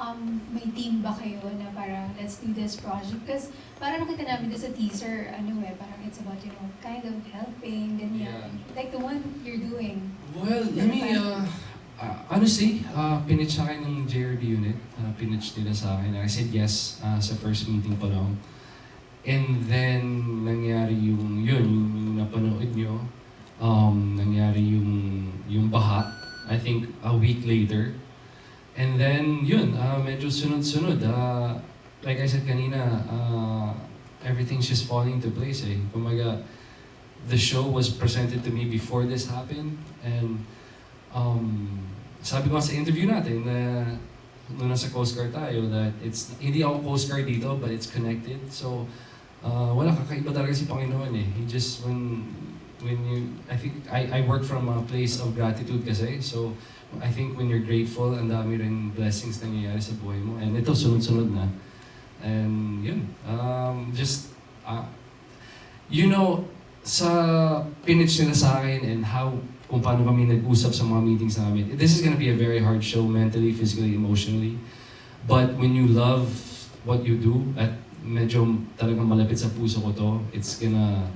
um, may team ba kayo na parang let's do this project? Because parang nakita namin doon sa teaser, ano eh, parang it's about, you know, kind of helping, ganyan. Yeah. Like the one you're doing. Well, let me, uh, uh, honestly, uh, pinitch sa akin ng JRB unit. Uh, pinitch nila sa akin. I said yes uh, sa first meeting pa lang. And then, nangyari yung, yun, yung, yung napanood nyo. Um, nangyari yung, yung baha. I think a week later. And then, yun, uh, medyo sunod-sunod. Uh, like I said kanina, uh, everything's just falling into place eh. Kumaga, the show was presented to me before this happened. And um, sabi ko sa interview natin na nung nasa Coast Guard tayo that it's hindi ako Coast Guard dito but it's connected. So uh, wala kakaiba talaga si Panginoon eh. He just when when you I think I I work from a place of gratitude kasi. So I think when you're grateful, ang dami rin blessings nangyayari sa buhay mo. And ito sunod-sunod na. And yun, um, just uh, you know, sa pinitch nila sa akin and how kung paano kami nag-usap sa mga meetings namin. This is gonna be a very hard show mentally, physically, emotionally. But when you love what you do at medyo talagang malapit sa puso ko to, it's gonna,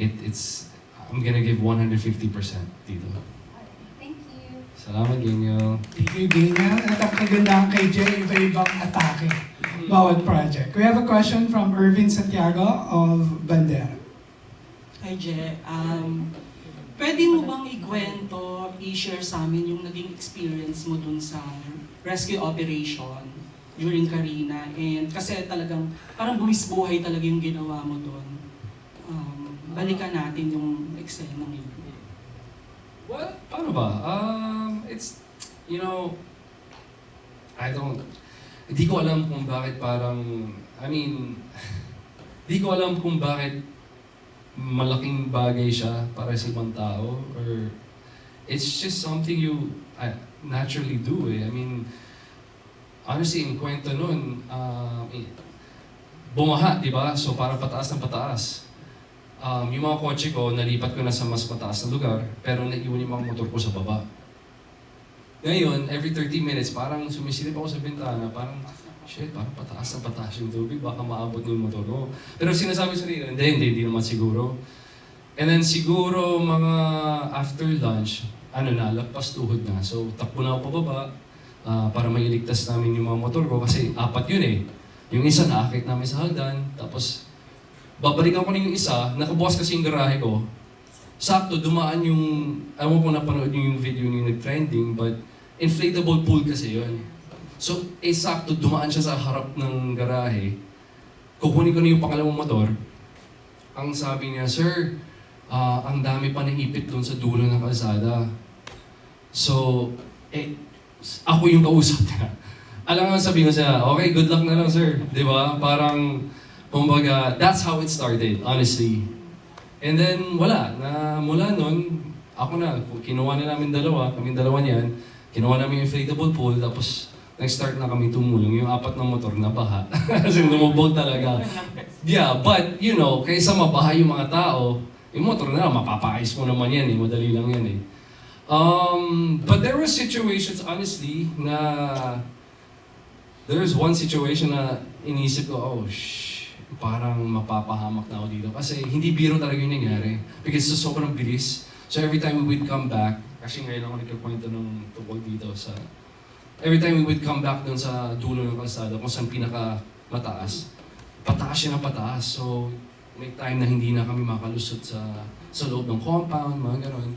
it, it's, I'm gonna give 150% dito. Thank you. Salamat, Genyo. Thank you, Daniel. At ang kagandahan kay Jay, iba-ibang atake. Bawat project. We have a question from Irvin Santiago of Bandera. Hi, Je. Um, pwede mo bang ikwento, i-share sa amin yung naging experience mo dun sa rescue operation during Karina? And kasi talagang parang bumisbuhay talaga yung ginawa mo dun. Balikan natin yung eksena yun. Well, paano ba? Um, it's, you know, I don't, hindi ko alam kung bakit parang, I mean, hindi ko alam kung bakit malaking bagay siya para sa ibang tao or it's just something you uh, naturally do eh. I mean, honestly, yung kwento nun, eh, bumaha, di ba? So parang pataas ng pataas. Um, yung mga kotse ko, nalipat ko na sa mas mataas na lugar, pero naiwan yung mga motor ko sa baba. Ngayon, every 30 minutes, parang sumisilip ako sa bintana, parang, shit, parang pataas na pataas yung tubig, baka maabot na yung motor ko. Pero sinasabi sa sarili, hindi, hindi, hindi naman siguro. And then siguro mga after lunch, ano na, lagpas tuhod na. So, takbo na ako pababa ah, para mailigtas namin yung mga motor ko kasi apat yun eh. Yung isa naakit namin sa hagdan, tapos babalikan ko na yung isa, nakabukas kasi yung garahe ko. Sakto, dumaan yung, ewan ko napanood yung, video yung nag-trending, but inflatable pool kasi yun. So, eh sakto, dumaan siya sa harap ng garahe. Kukunin ko na yung pangalawang motor. Ang sabi niya, Sir, ah, ang dami pa ng ipit doon sa dulo ng kalsada. So, eh, ako yung kausap niya. Alam nga sabi ko siya, okay, good luck na lang sir. Di ba? Parang, kumbaga, that's how it started, honestly. And then, wala. Na mula nun, ako na, kinuha na namin dalawa, kami dalawa niyan, kinuha namin yung inflatable pool, tapos nag-start na kami tumulong. Yung apat na motor na baha. Kasi lumubog talaga. Yeah, but, you know, kaysa mabaha yung mga tao, yung motor na lang, mapapaayos mo naman yan eh. Madali lang yan eh. Um, but there were situations, honestly, na there was one situation na inisip ko, oh, shh, parang mapapahamak na ako dito. Kasi hindi biro talaga yung nangyari. Because sa sobrang bilis. So every time we would come back, kasi ngayon ako nagkakwento ng tungkol dito sa... Every time we would come back dun sa dulo ng kalsada, kung saan pinaka mataas, pataas siya ng pataas. So may time na hindi na kami makalusot sa sa loob ng compound, mga ganon.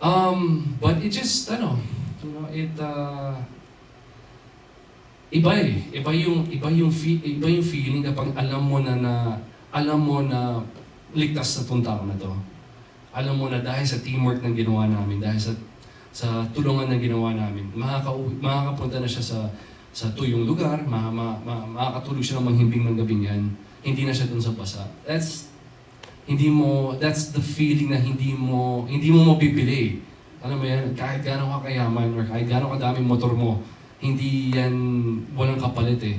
Um, but it just, ano, you know, it, uh, iba eh. Iba yung, iba yung, fe- iba yung feeling kapag alam mo na na, alam mo na ligtas na tong tao na to. Alam mo na dahil sa teamwork ng ginawa namin, dahil sa sa tulungan na ginawa namin, makakauwi, makakapunta na siya sa sa tuyong lugar, ma, ma, ma, makakatulog siya ng manghimbing ng gabing yan. Hindi na siya dun sa basa. That's, hindi mo, that's the feeling na hindi mo, hindi mo mabibili. Alam mo yan, kahit gaano ka kayaman or kahit gaano kadaming motor mo, hindi yan walang kapalit eh.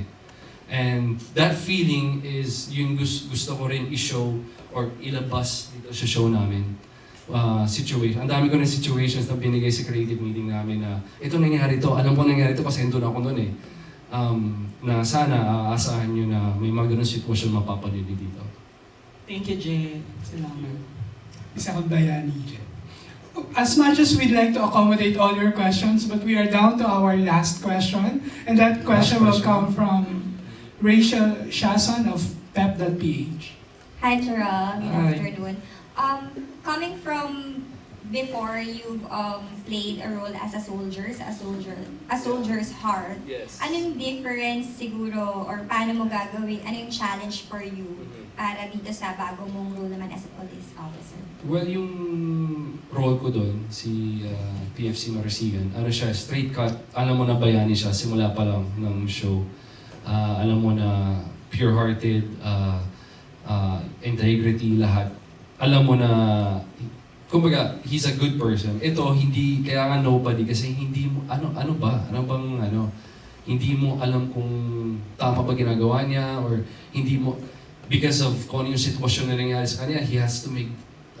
And that feeling is yung gusto, gusto ko rin i-show or ilabas dito sa show namin. Uh, situation. Ang dami ko ng situations na binigay sa creative meeting namin na ito nangyari to, alam ko nangyari to kasi nandun ako noon eh. um, na sana aasahan nyo na may mga ganun sitwasyon mapapanili dito. Thank you, Jay. Salamat. Isa kang bayani dyan. As much as we'd like to accommodate all your questions, but we are down to our last question. And that question will question. come from Rachel Shason of pep.ph. Hi, Gerald. Good Hi. afternoon. Um, coming from before you've um, played a role as a soldier, a soldier, a soldier's heart. Yes. Ano yung difference siguro or paano mo gagawin? Ano yung challenge for you Mm-hmm. para dito sa bago mong role naman as a police officer? Well, yung role ko doon, si uh, PFC Marasigan, ano siya, straight cut. Alam mo na bayani siya, simula pa lang ng show. Ah, alam mo na pure-hearted, ah, ah, integrity, lahat. Alam mo na, kumbaga, he's a good person. Ito, hindi, kaya nga nobody, kasi hindi mo, ano, ano ba? Ano bang, ano, hindi mo alam kung tama ba ginagawa niya, or hindi mo, because of kung ano yung sitwasyon na nangyari sa kanya, he has to make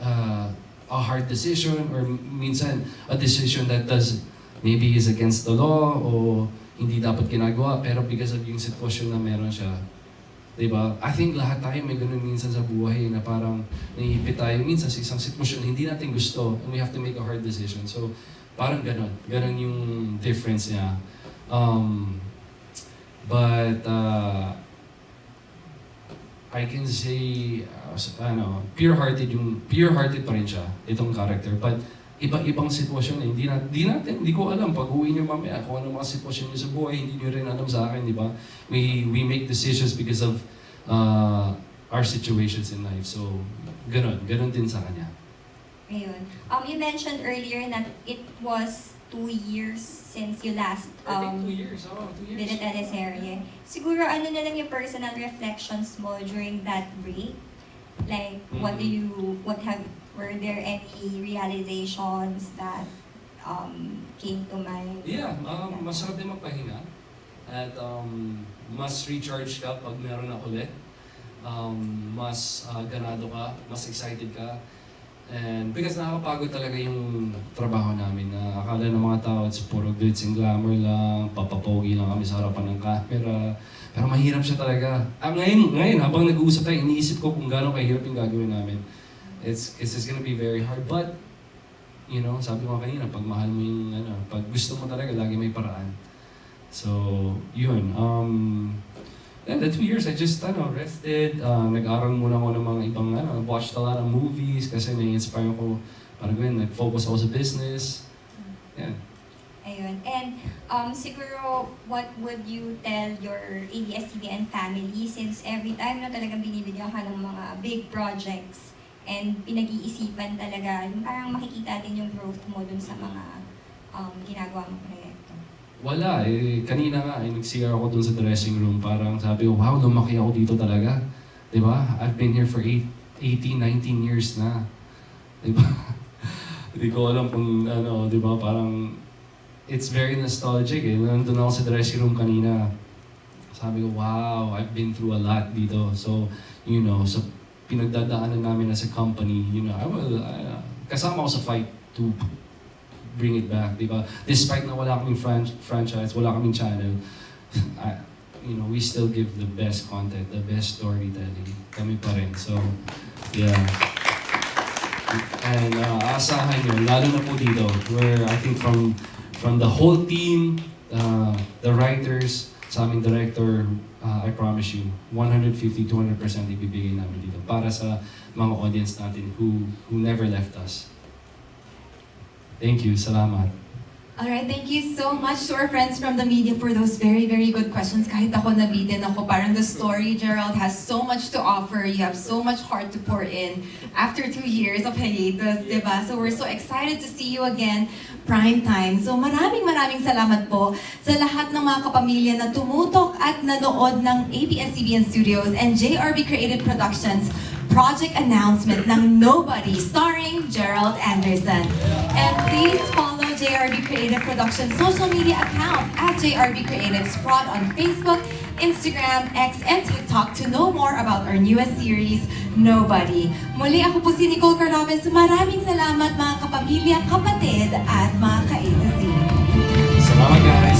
uh, a hard decision or minsan a decision that does maybe is against the law o hindi dapat ginagawa pero because of yung sitwasyon na meron siya. 'Di ba? I think lahat tayo may ganun minsan sa buhay na parang naiipit tayo minsan sa isang sitwasyon hindi natin gusto and we have to make a hard decision. So, parang ganun. Ganun yung difference niya. Um, but, uh, I can say, uh, ano, pure-hearted yung, pure-hearted pa rin siya, itong character. But, iba-ibang sitwasyon eh. Hindi, na, hindi natin, hindi ko alam pag uwi niyo mamaya kung ano mga sitwasyon niyo sa buhay, hindi niyo rin alam sa akin, di ba? We, we make decisions because of uh, our situations in life. So, ganun, ganun din sa kanya. Ayun. Um, you mentioned earlier that it was two years since you last um, years, oh, two did a teleserye. Siguro ano na lang yung personal reflections mo during that break? Like, what do Mhm. you, what have, were there any realizations that um, came to mind? Yeah, um, masarap din magpahinga. At um, mas recharge ka pag meron na ulit. Um, mas uh, ganado ka, mas excited ka. And because nakakapagod talaga yung trabaho namin na akala ng mga tao it's puro glitz and glamour lang, papapogi lang kami sa harapan ng camera. Pero mahirap siya talaga. Ah, ngayon, ngayon, habang nag-uusap tayo, iniisip ko kung gaano kahirap yung gagawin namin. It's, it's just gonna be very hard. But, you know, sabi ko kanina, pag mahal mo yung, ano, pag gusto mo talaga, lagi may paraan. So, yun. Um, yeah, the two years, I just, ano, rested. Uh, nag-aral muna ako ng mga ibang, ano, watched a lot of movies kasi na-inspire ko, parang gawin, nag-focus ako sa business. Yeah. Ayun. And um, siguro, what would you tell your ABS-CBN family since every time na talagang binibigyan ka ng mga big projects and pinag-iisipan talaga, yung parang makikita din yung growth mo dun sa mga um, ginagawa mong proyekto. Wala, eh, kanina nga, eh, nag-CR ako dun sa dressing room. Parang sabi ko, wow, lumaki ako dito talaga. Di ba? I've been here for eight, 18, 19 years na. Di ba? Hindi ko alam kung ano, di ba, parang it's very nostalgic eh. Nandun ako sa dressing room kanina. Sabi ko, wow, I've been through a lot dito. So, you know, sa pinagdadaanan namin as a company, you know, I will, uh, kasama ako sa fight to bring it back? Despite na wala kaming fran- franchise, wala kaming channel, I, you know, we still give the best content, the best storytelling. Kami pa rin. So, yeah. And uh, asahan nyo, lalo na po dito, where I think from from the whole team, uh, the writers, sa aming director, uh, I promise you, 150, 200% ibibigay namin dito para sa mga audience natin who who never left us. Thank you. Salamat. All right, thank you so much to our friends from the media for those very, very good questions. Kahit ako nabitin ako, parang the story, Gerald, has so much to offer. You have so much heart to pour in after two years of hiatus, di ba? So we're so excited to see you again prime time. So maraming maraming salamat po sa lahat ng mga kapamilya na tumutok at nanood ng ABS-CBN Studios and JRB Creative Productions project announcement ng Nobody starring Gerald Anderson. And please follow JRB Creative Productions social media account at JRB Creative Squad on Facebook, Instagram, X, and TikTok to know more about our newest series, Nobody. Muli ako po si Nicole Carnavez. Maraming salamat mga kapamilya, kapatid, at mga ka-A. Salamat guys.